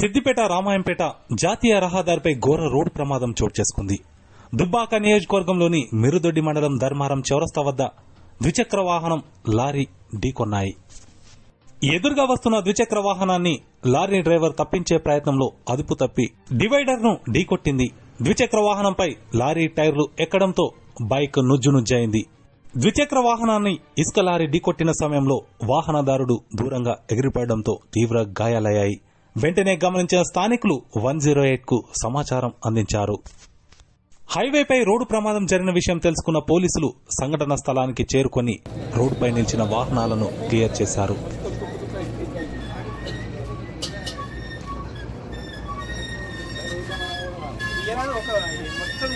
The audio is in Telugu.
సిద్దిపేట రామాయంపేట జాతీయ రహదారిపై ఘోర రోడ్డు ప్రమాదం చోటు చేసుకుంది. దుబ్బాక నియోజకవర్గంలోని మిరుదొడ్డి మండలం ధర్మారం చౌరస్తా వద్ద ద్విచక్ర వాహనం లారీ ఢీకొన్నాయి. ఎదురుగా వస్తున్న ద్విచక్ర వాహనాన్ని లారీ డ్రైవర్ తప్పించే ప్రయత్నంలో అదుపు తప్పి డివైడర్ను ఢీకొట్టింది. ద్విచక్ర వాహనంపై లారీ టైర్లు ఎక్కడంతో బైక్ నుజ్జు నుజ్జైంది ద్విచక్ర వాహనాన్ని ఇసుక లారీ ఢీకొట్టిన సమయంలో వాహనదారుడు దూరంగా ఎగిరిపడడంతో తీవ్ర గాయాలయ్యాయి. వెంటనే గమనించిన స్థానికులు వన్ జీరో ఎయిట్కు సమాచారం అందించారు. హైవేపై రోడ్డు ప్రమాదం జరిగిన విషయం తెలుసుకున్న పోలీసులు సంఘటన స్థలానికి చేరుకొని రోడ్డుపై నిలిచిన వాహనాలను క్లియర్ చేశారు. మొత్తం